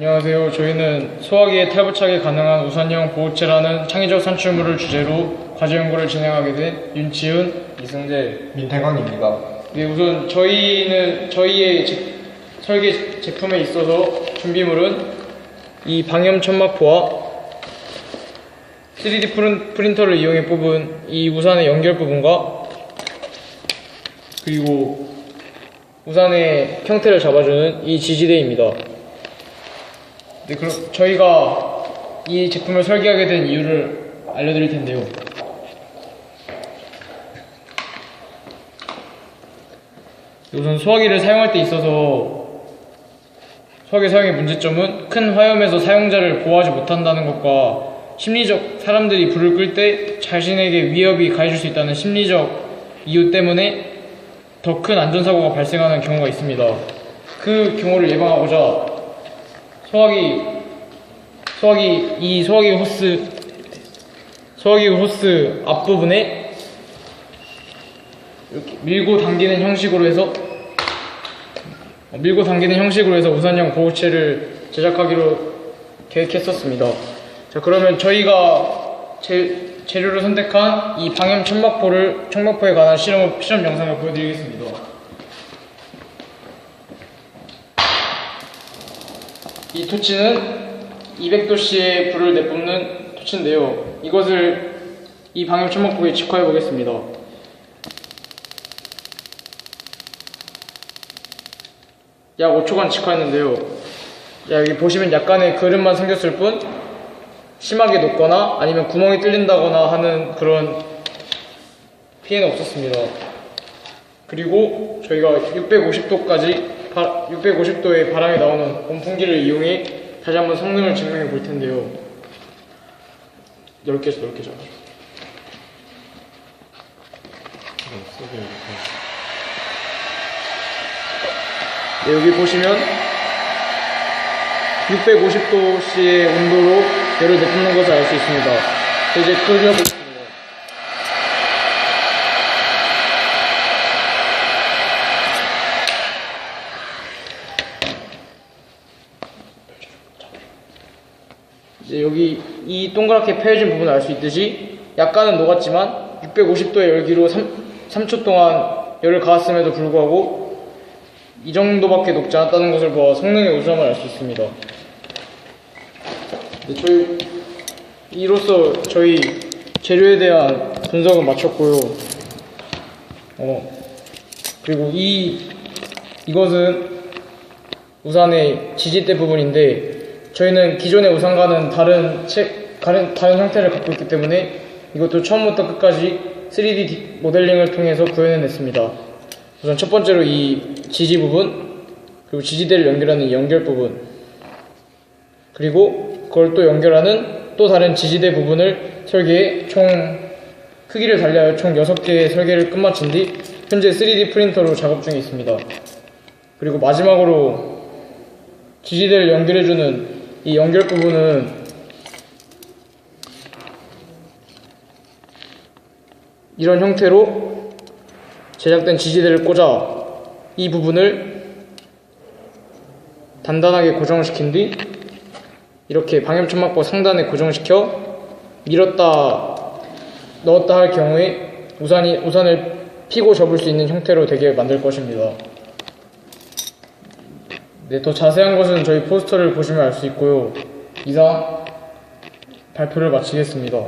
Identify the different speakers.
Speaker 1: 안녕하세요. 저희는 소화기에 탈부착이 가능한 우산형 보호체라는 창의적 산출물을 주제로 과제 연구를 진행하게 된 윤치훈, 이승재.
Speaker 2: 민태광입니다.
Speaker 1: 네, 우선 저희는 저희의 제- 설계 제품에 있어서 준비물은 이 방염 천막포와 3D 프린, 프린터를 이용해 뽑은 이 우산의 연결 부분과 그리고 우산의 형태를 잡아주는 이 지지대입니다. 네, 그럼 저희가 이 제품을 설계하게 된 이유를 알려드릴 텐데요. 우선 소화기를 사용할 때 있어서 소화기 사용의 문제점은 큰 화염에서 사용자를 보호하지 못한다는 것과 심리적 사람들이 불을 끌 때 자신에게 위협이 가해질 수 있다는 심리적 이유 때문에 더 큰 안전사고가 발생하는 경우가 있습니다. 그 경우를 예방하고자 소화기 소화기 이 소화기 호스 소화기 호스 앞부분에 이렇게 밀고 당기는 형식으로 해서 어, 밀고 당기는 형식으로 해서 우산형 보호체를 제작하기로 계획했었습니다. 자 그러면 저희가 제, 재료를 선택한 이 방염 천막포를 천막포에 관한 실험 실험 영상을 보여드리겠습니다. 이 토치는 200도씨의 불을 내뿜는 토치인데요. 이것을 이 방염 천막포에 직화해 보겠습니다. 약 5초간 직화했는데요. 야, 여기 보시면 약간의 그름만 생겼을 뿐 심하게 녹거나 아니면 구멍이 뚫린다거나 하는 그런 피해는 없었습니다. 그리고 저희가 650도까지 650도의 바람이 나오는 온풍기를 이용해 다시 한번 성능을 증명해 볼 텐데요. 넓게 넓게 잡아줘. 네, 여기 보시면 650도씨의 온도로 열을 내뿜는 것을 알 수 있습니다. 자, 이제 끓여보겠습니다. 이제 여기 이 동그랗게 펴진 부분을 알 수 있듯이 약간은 녹았지만 650도의 열기로 3, 초 동안 열을 가했음에도 불구하고 이 정도밖에 녹지 않았다는 것을 보아 성능의 우수함을 알 수 있습니다. 네, 저희 이로써 저희 재료에 대한 분석은 마쳤고요. 어, 그리고 이 이것은 우산의 지지대 부분인데 저희는 기존의 우산과는 다른 책 다른 다른 형태를 갖고 있기 때문에 이것도 처음부터 끝까지 3D 모델링을 통해서 구현해냈습니다. 우선 첫 번째로 이 지지 부분 그리고 지지대를 연결하는 이 연결 부분 그리고 그걸 또 연결하는 또 다른 지지대 부분을 설계해 총 크기를 달리하여 총 6개의 설계를 끝마친 뒤 현재 3D 프린터로 작업 중에 있습니다. 그리고 마지막으로 지지대를 연결해주는 이 연결 부분은 이런 형태로 제작된 지지대를 꽂아 이 부분을 단단하게 고정시킨 뒤 이렇게 방염천막보 상단에 고정시켜 밀었다 넣었다 할 경우에 우산이, 우산을 피고 접을 수 있는 형태로 되게 만들 것입니다. 네, 더 자세한 것은 저희 포스터를 보시면 알 수 있고요. 이상 발표를 마치겠습니다.